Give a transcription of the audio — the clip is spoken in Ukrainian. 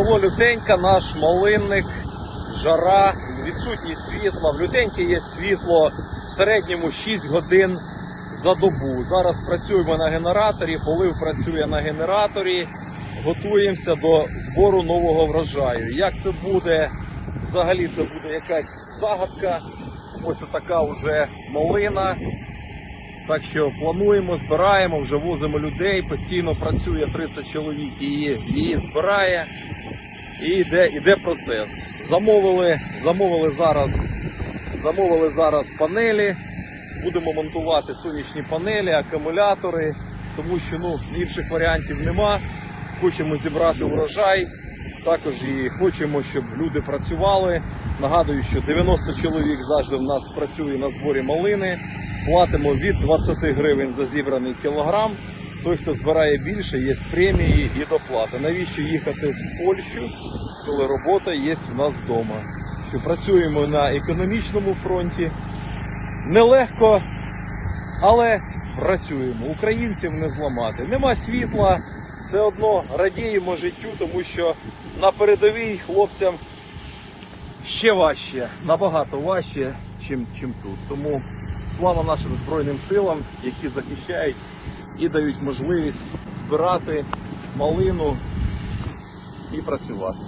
Село Лютенька, наш малинник, жара, відсутність світла. В Лютеньки є світло в середньому 6 годин за добу. Зараз працюємо на генераторі, полив працює на генераторі. Готуємося до збору нового врожаю. Як це буде? Взагалі це буде якась загадка. Ось така вже малина. Так що плануємо, збираємо, вже возимо людей, постійно працює 30 чоловік і її, її збирає. І йде, йде процес. Замовили, замовили зараз, замовили зараз панелі. Будемо монтувати сонячні панелі, акумулятори, тому що ну, інших варіантів нема. Хочемо зібрати урожай. Також і хочемо, щоб люди працювали. Нагадую, що 90 чоловік завжди в нас працює на зборі малини. Платимо від 20 гривень за зібраний кілограм. Той, хто збирає більше, є премії і доплати. Навіщо їхати в Польщу, коли робота є в нас вдома? Що працюємо на економічному фронті. Нелегко, але працюємо. Українців не зламати. Нема світла, все одно радіємо життю, тому що на передовій хлопцям ще важче, набагато важче, чим, чим тут. Тому слава нашим Збройним силам, які захищають і дають можливість збирати малину і працювати.